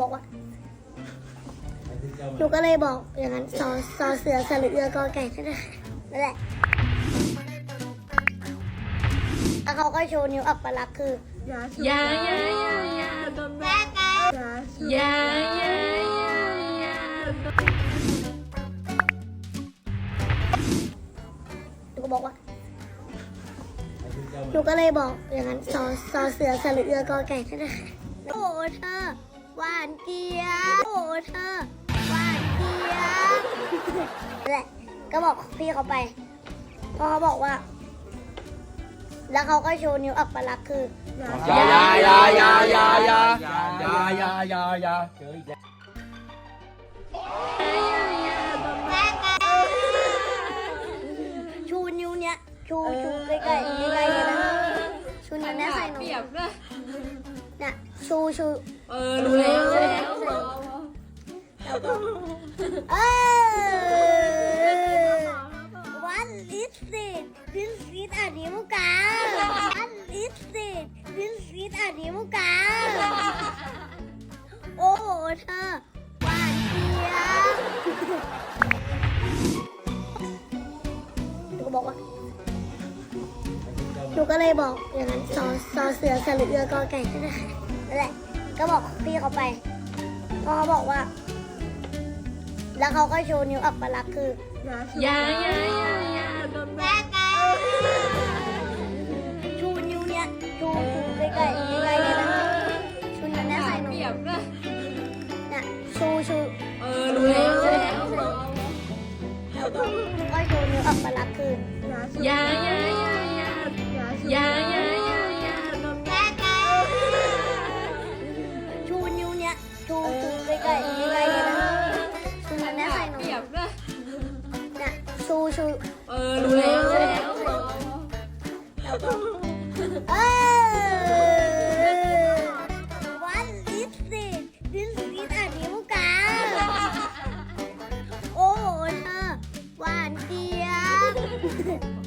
บอกว่า หนูก็เลยบอกอย่างนั้นซอซอเสือสระเอือกอไก่นั่นแหละนั่นแหละแล้วเขาก็โชว์นิ้วอัปลักษณ์คืออย่าอย่าอย่าอย่าอย่าโดนแม่อย่าอย่าอย่าอย่าอย่าหนูก็บอกว่า หนูก็เลยบอกอย่างนั้นซอซอเสือสระเอือกอไก่นั่นแหละโอ้เธอ หวานเกียวโอ้เธอหวานเกียวนั่นแหละก็บอกพี่เขาไปพราะเขาบอกว่า แล้วเขาก็โชว์นิ้วอัปลักษณ์คือ ยายายายายายายายายายาเจออีกแล้วชูนิ้วเนี้ยชูชูใกล้ๆใกล้ๆเลยนะชูนิ้วเนี้ยใส่หนูเปียบด้วย น่ะชูชู เออรู้แล้วรู้แล้วเออวันลิสติดพินซีดอันนี้มุกาวันลิสติดพินซีดอันนี้มุกาโอ้โหเธอหวานเจี๊ยบหนูก็บอกว่าหนูก็เลยบอกอย่างนั้นซอซอเสือสระเอือกอไก่นั่นแหละนั่นแหละ ก็บอกพี่เขาไปเพราะเขาบอกว่า แล้วเขาก็โชว์นิ้วอัปลักษณ์คืออย่าอย่าอย่าอย่าอย่าโดนแม่ชูนิ้วเนี้ยชูชูใกล้ๆใกล้ๆเลยนะชูนิ้วเนี้ยใส่หนูเปรียบด้วยน่ะชูชูเออรู้แล้วรู้แล้วก็โชว์นิ้วอัปลักษณ์คืออย่าอย่าอย่าอย่าอย่าอย่าอย่า ชูชูใกล้ๆใกล้ๆเลยนะชูนิ้วเนี้ยใส่หนูเปรียบด้วยน่ะชูชูเออรู้แล้วรู้แล้วเออวันลิสติดพินซีดอันนี้มุกาโอ้เธอหวานเจี๊ยบ